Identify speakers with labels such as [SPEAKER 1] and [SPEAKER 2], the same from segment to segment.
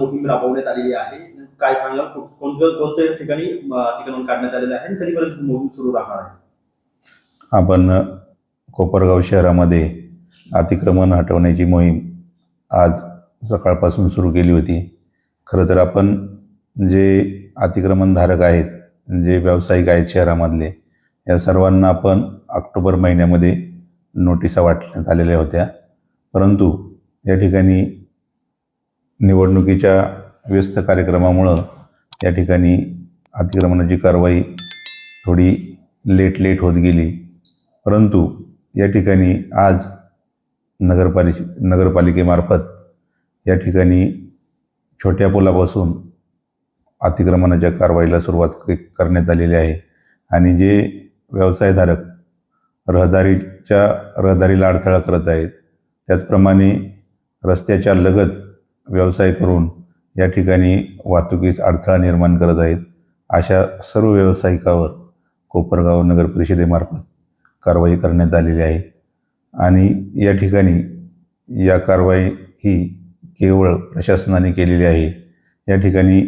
[SPEAKER 1] मोहीम राबवण्यात आलेली आहे. काय सांगाल? कोणत्या कोणत्या ठिकाणी अतिक्रमण काढण्यात आलेलं आहे आणि कधीपर्यंत मोहीम सुरू राहणार आहे?
[SPEAKER 2] आपण कोपरगाव शहरामध्ये अतिक्रमण हटवण्याची मोहीम आज सकाळपासून सुरू केली होती. खरं तर आपण जे अतिक्रमणधारक आहेत जे व्यावसायिक आहेत शहरामधले या सर्वांना आपण ऑक्टोबर महिन्यामध्ये नोटिसा वाटण्यात आलेल्या होत्या. परंतु या ठिकाणी निवडणुकीच्या व्यस्त कार्यक्रमामुळं या ठिकाणी अतिक्रमणाची कारवाई थोडी लेट लेट होत गेली. परंतु या ठिकाणी आज नगरपालिक नगरपालिकेमार्फत या ठिकाणी छोट्या पुलापासून अतिक्रमणाच्या कारवाईला सुरुवात करण्यात आलेली आहे. आणि जे व्यवसायधारक रहदारीच्या रहदारीला अडथळा करत आहेत त्याचप्रमाणे रस्त्याच्या लगत व्यवसाय करून या ठिकाणी वाहतुकीस अडथळा निर्माण करत आहेत. अशा सर्व व्यावसायिकावर कोपरगाव नगर परिषदेमार्फत कारवाई करण्यात आलेली आहे. आणि या ठिकाणी या कारवाई ही केवळ प्रशासनाने केलेली आहे. या ठिकाणी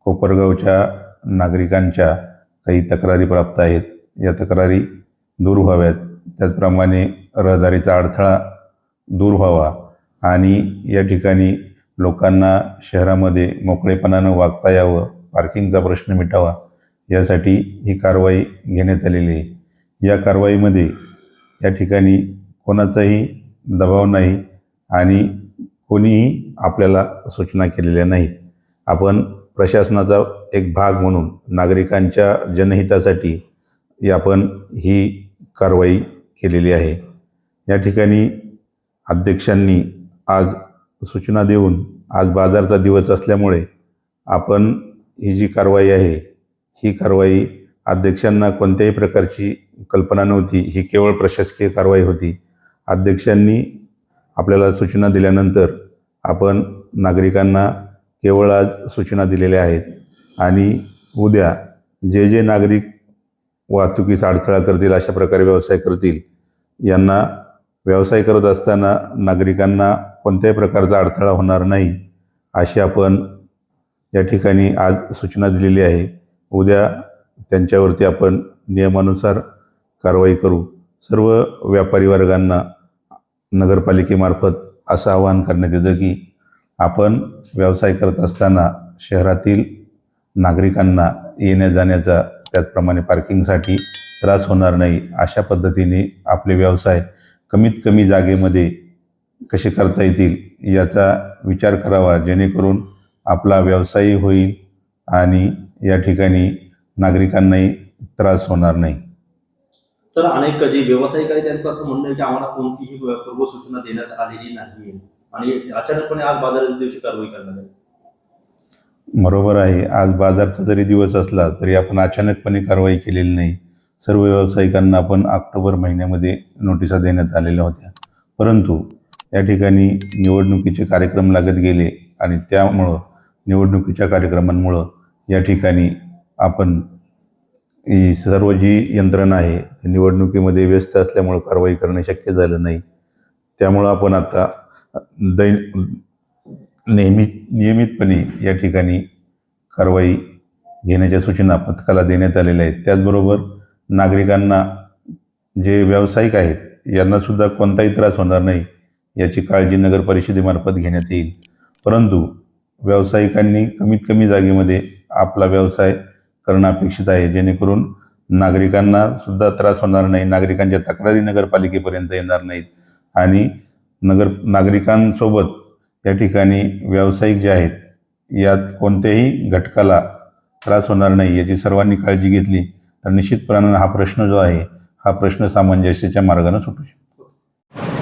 [SPEAKER 2] कोपरगावच्या नागरिकांच्या काही तक्रारी प्राप्त आहेत. या तक्रारी दूर व्हाव्यात. त्याचप्रमाणे रहदारीचा अडथळा दूर व्हावा. आणि या ठिकाणी लोकांना शहरामध्ये मोकळेपणानं वागता यावं पार्किंगचा प्रश्न मिटावा यासाठी ही कारवाई घेण्यात आलेली आहे. या कारवाईमध्ये या ठिकाणी कोणाचाही दबाव नाही आणि कोणीही आपल्याला सूचना केलेल्या नाहीत आपण प्रशासनाचा एक भाग म्हणून नागरिकांच्या जनहितासाठी आपण ही कारवाई केलेली आहे. या ठिकाणी अध्यक्षांनी आज सूचना देऊन आज बाजारचा दिवस असल्यामुळे आपण ही जी कारवाई आहे ही कारवाई अध्यक्षांना कोणत्याही प्रकारची कल्पना नव्हती. ही केवळ प्रशासकीय कारवाई होती. अध्यक्षांनी आपल्याला सूचना दिल्यानंतर आपण नागरिकांना केवळ आज सूचना दिलेल्या आहेत आणि उद्या जे जे नागरिक वाहतुकीस अडथळा करतील अशा प्रकारे व्यवसाय करतील यांना व्यवसाय करत असताना नागरिकांना कोणत्याही प्रकारचा अडथळा होणार नाही अशी आपण या ठिकाणी आज सूचना दिलेली आहे. उद्या त्यांच्यावरती आपण नियमानुसार कारवाई करू. सर्व व्यापारी वर्गांना नगरपालिकेमार्फत असं आवाहन करण्यात येतं की आपण व्यवसाय करत असताना शहरातील नागरिकांना येण्या जाण्याचा त्याचप्रमाणे पार्किंगसाठी त्रास होणार नाही अशा पद्धतीने आपले व्यवसाय कमीत कमी जागेमध्ये कसे करता येतील याचा विचार करावा जेणेकरून आपला व्यवसायही होईल आणि या ठिकाणी नागरिकांनाही त्रास होणार नाही.
[SPEAKER 1] सर अनेक जे व्यावसायिक आहेत त्यांचं असं म्हणणं आहे की आम्हाला कोणतीही पूर्व सूचना देण्यात आलेली नाही आणि अचानकपणे आज बाजाराच्या दिवशी कारवाई करण्यात आली.
[SPEAKER 2] बरोबर आहे. आज बाजारचा जरी दिवस असला तरी आपण अचानकपणे कारवाई केलेली नाही. सर्व व्यावसायिकांना आपण ऑक्टोबर महिन्यामध्ये नोटिसा देण्यात आलेल्या होत्या. परंतु या ठिकाणी निवडणुकीचे कार्यक्रम लागत गेले आणि त्यामुळं निवडणुकीच्या कार्यक्रमांमुळं या ठिकाणी आपण ही सर्व जी यंत्रणा आहे ती निवडणुकीमध्ये व्यस्त असल्यामुळं कारवाई करणे शक्य झालं नाही. त्यामुळं आपण आता दै नेहमी नियमितपणे या ठिकाणी कारवाई घेण्याच्या सूचना पथकाला देण्यात आलेल्या आहेत. त्याचबरोबर नागरिकांना जे व्यावसायिक आहेत यांनासुद्धा कोणताही त्रास होणार नाही. याची काळजी नगर परिषदेमार्फत घेण्यात येईल. परंतु व्यावसायिकांनी कमीत कमी जागेमध्ये आपला व्यवसाय करणं अपेक्षित आहे. जेणेकरून नागरिकांना सुद्धा त्रास होणार नाही नागरिकांच्या तक्रारी नगरपालिकेपर्यंत येणार नाहीत आणि नगर नागरिकांसोबत या ठिकाणी व्यावसायिक जे आहेत यात कोणत्याही घटकाला त्रास होणार नाही याची सर्वांनी काळजी घेतली तर निश्चितपणानं हा प्रश्न जो आहे हा प्रश्न सामंजस्याच्या मार्गाने सुटू शकतो.